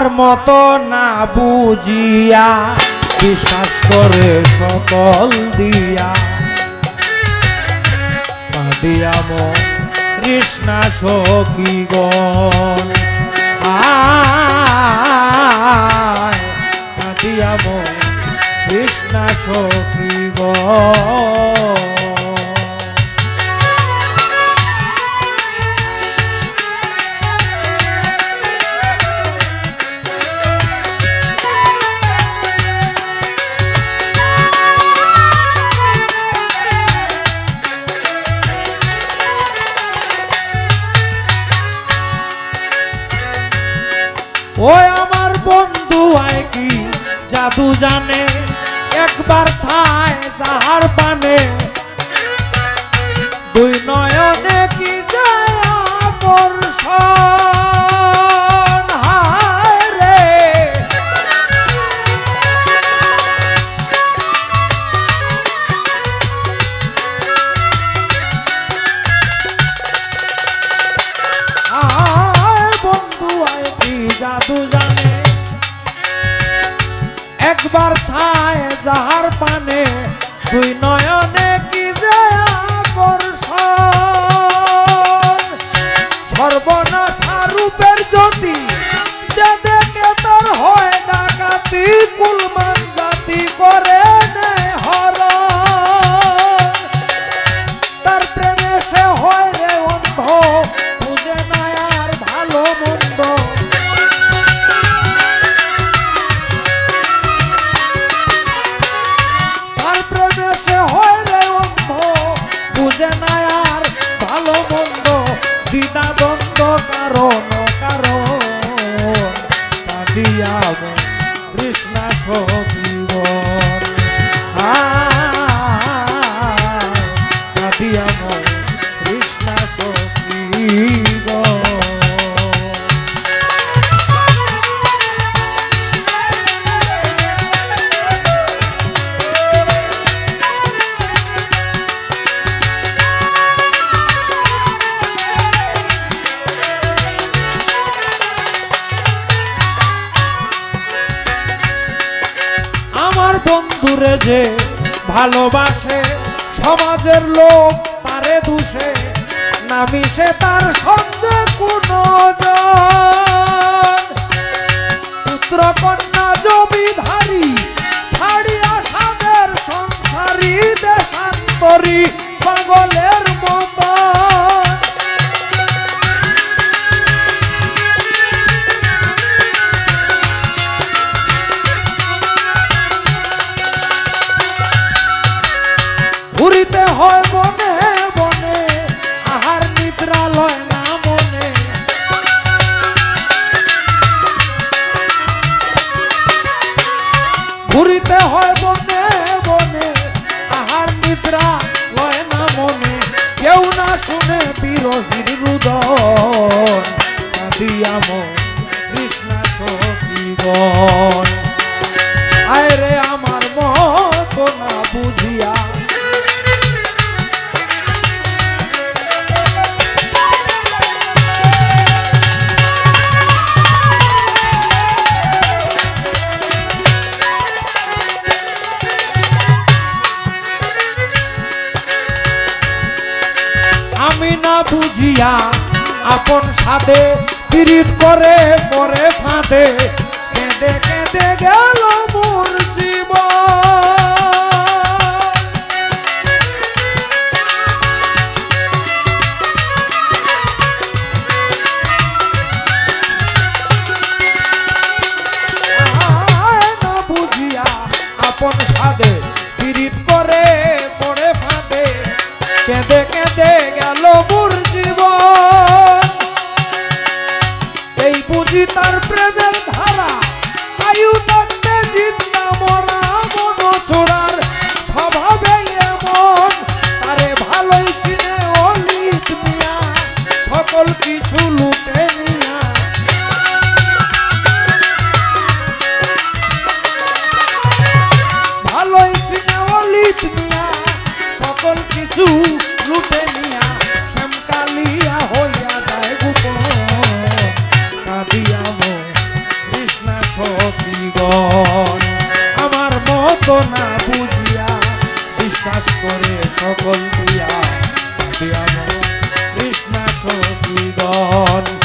আমার মতো না বুঝিয়া বিশ্বাস করে সকল দিয়া। দিয়া কৃষ্ণা সখীগণ আয় ওই আমার বন্ধু আয় কি? জাদু জানে একবার ছায় যাহার পানে জানে। একবার ছায় যাহার পানে নয়নে কি যে সর্বনাশা রূপের জ্যোতি যে দেখে তার হয় ডাকাতি, কুলমান জাতি করে সে হয় অন্ধ বুঝে আর ভালো মন্দ দিদা দ্বন্দ্ব কারণ কারণ কৃষ্ণা যে ভালোবাসে সমাজের লোক তারে দুষে না মিশে তার সঙ্গে কোনো। পুত্র কন্যা হয় বনে বনে আহার নিদ্রা লয় না মনে। কেউ না শুনে বিরোহীর রুদন। কাঁদিয়া মন। বুঝিয়া আপন সাথে পীড়িত করে পরে ফাঁদে কেঁদে কেঁদে গেল তার প্রেমের না বুঝিয়া বিশ্বাস করে সকল দিয়া। দিয়া কৃষ্ণা সখীগণ